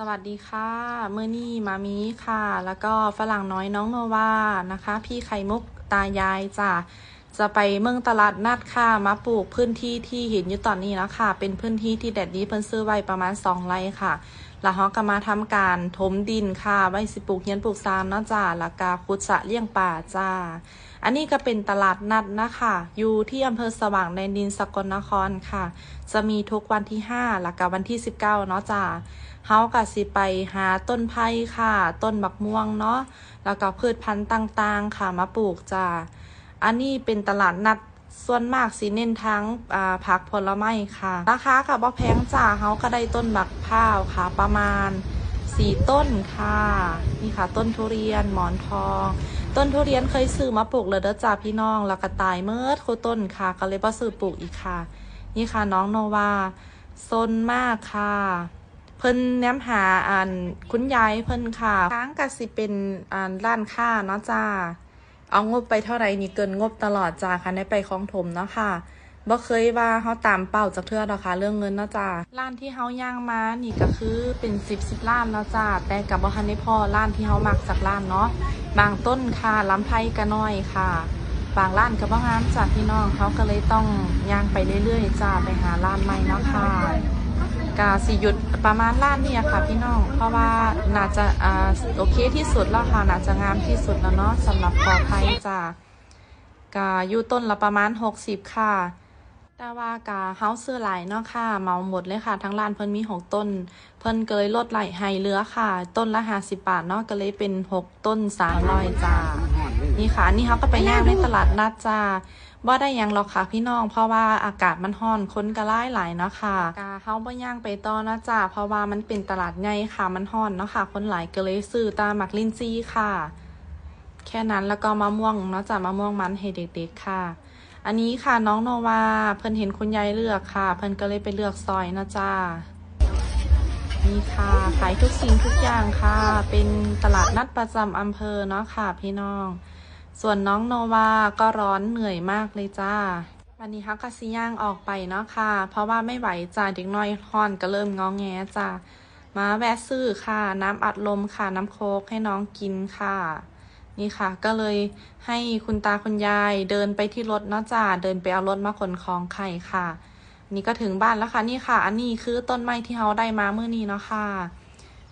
สวัสดีค่ะเมื่อนี่มามีค่ะ แล้วก็ฝรั่งน้อยน้องโนวานะคะ พี่ไข่มุกตายายจ้ะ จะไปเมืองตลาดนัดค่ะมาปลูกพื้นที่ที่เห็นอยู่ตอนนี้แล้วค่ะ เป็นพื้นที่ที่แดดดีเพิ่นซื้อไว้ประมาณสองไร่ค่ะ แล้วเขาก็มาทำการถมดินค่ะ ไว้สิปลูกเฮียนปลูกซานเนาะจ้าแล้วก็ขุดสระเลี้ยงป่าจ้า อันนี้ก็เป็นตลาดนัดนะคะ อยู่ที่อำเภอสว่างแดนดินสกลนครค่ะ จะมีทุกวันที่ 5 แล้วก็วันที่ 19 เนาะจ้าเฮาก็สิไปหาต้นไผ่ค่ะ ต้นบักม่วงเนาะ แล้วก็พืชพันธุ์ต่างๆ ค่ะ มาปลูกจ้า อันนี้เป็นตลาดนัดส่วนมากสิเน้นทั้งผักผลไม้ค่ะ ราคาค่ะบ่แพงจ้าเฮาก็ได้ต้นบักพร้าวค่ะ ประมาณสี่ต้นค่ะ นี่ค่ะ ต้นทุเรียนหมอนทอง ต้นทุเรียนเคยซื้อมาปลูกเลยเด้อจ้าพี่น้อง แล้วก็ตายเมื่อโคต้นค่ะ ก็เลยบ่ซื้อปลูกอีกค่ะ นี่ค่ะน้องโนวาซนมากค่ะ เพิ่นแนมหาอ่านคุณยายเพิ่นค่ะค้างก็สิเป็นอ่านร้านค้าเนาะจ้า เอางบไปเท่าไหร่นี่เกินงบตลอดจ้าค่ะในไปคลองถมเนาะค่ะบ่เคยว่าเฮาตามเป้าจากเทือดอกค่ะเรื่องเงินเนาะจ้าร้านที่เฮาย่างมานี่ก็คือเป็น10 10ล้านแล้วจ้าแต่กับบ่ทันได้พอร้านที่เฮามักจากร้านเนาะบางต้นค่ะล้ำไผ่ก็น้อยค่ะบางร้านก็บ่งามจ้าพี่น้องเขาก็เลยต้องย่างไปเรื่อยๆจ้าไปหาร้านใหม่เนาะค่ะ กาสิหยุดประมาณล้านนี่ค่ะพี่น้อง เพราะว่าน่าจะอ่าโอเคที่สุดแล้วค่ะ น่าจะงามที่สุดแล้วเนาะสำหรับปอไผ่จ้ากาอยู่ต้นละประมาณ 60 ค่ะแต่ว่ากาเฮาซื้อหลายเนาะค่ะเมาหมดเลยค่ะ ทั้งร้านเพิ่นมี 6 ต้น เพิ่นก็เลยลดไหลให้เลือค่ะ ต้นละ50บาทเนาะก็เลยเป็น 6 ต้น300จ้า นี่ค่ะนี่เขาก็ไปย่างในตลาดนัดจ้าบ่ได้หยังหรอกค่ะพี่น้อง เพราะว่าอากาศมันร้อนคนก็หลายหลายเนาะค่ะกาเฮาบ่ย่างไปต่อนะจ้าเพราะว่ามันเป็นตลาดใหญ่ค่ะมันร้อนเนาะค่ะ คนหลายก็เลยซื้อตามหมักลินจี้ค่ะ แค่นั้นแล้วก็มะม่วงเนาะจ้ามะม่วงมันให้เด็กๆค่ะ อันนี้ค่ะน้องโนวาเพิ่นเห็นคุณยายเลือกค่ะ เพิ่นก็เลยไปเลือกซอยนะจ้านี่ค่ะ ขายทุกสิ่งทุกอย่างค่ะ เป็นตลาดนัดประจำอำเภอเนาะค่ะ พี่น้อง ส่วนน้องโนวาก็ร้อนเหนื่อยมากเลยจ้าวันนี้ฮักกะสิย่างออกไปเนาะค่ะ เพราะว่าไม่ไหวจ้าเด็กน้อยฮอนก็เริ่มงองแงจ้ามาแวะซื้อค่ะ น้ำอัดลมค่ะ น้ำโค้กให้น้องกินค่ะ นี่ค่ะ ก็เลยให้คุณตาคุณยายเดินไปที่รถเนาะจ้าเดินไปเอารถมาขนของไข่ค่ะ นี่ก็ถึงบ้านแล้วค่ะ นี่ค่ะ อันนี้คือต้นไม้ที่เราได้มาเมื่อนี้เนาะค่ะ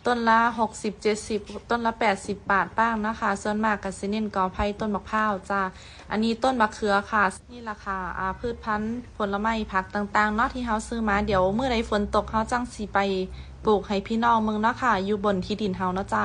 ต้นละหกสิบเจ็ดสิบต้นละแปดสิบบาทบ้างนะคะ ส่วนมากกับซิเนนกอไผ่ต้นมะพร้าวจ้าอันนี้ต้นมะเขือค่ะ นี่ราคาอาพืชพันธุ์ผลไม้ผักต่างๆเนาะที่เฮาซื้อมาเดี๋ยวเมื่อใดฝนตกเฮาจังสีไปปลูกให้พี่น้องมึงเนาะค่ะ อยู่บนที่ดินเฮาเนาะจ้า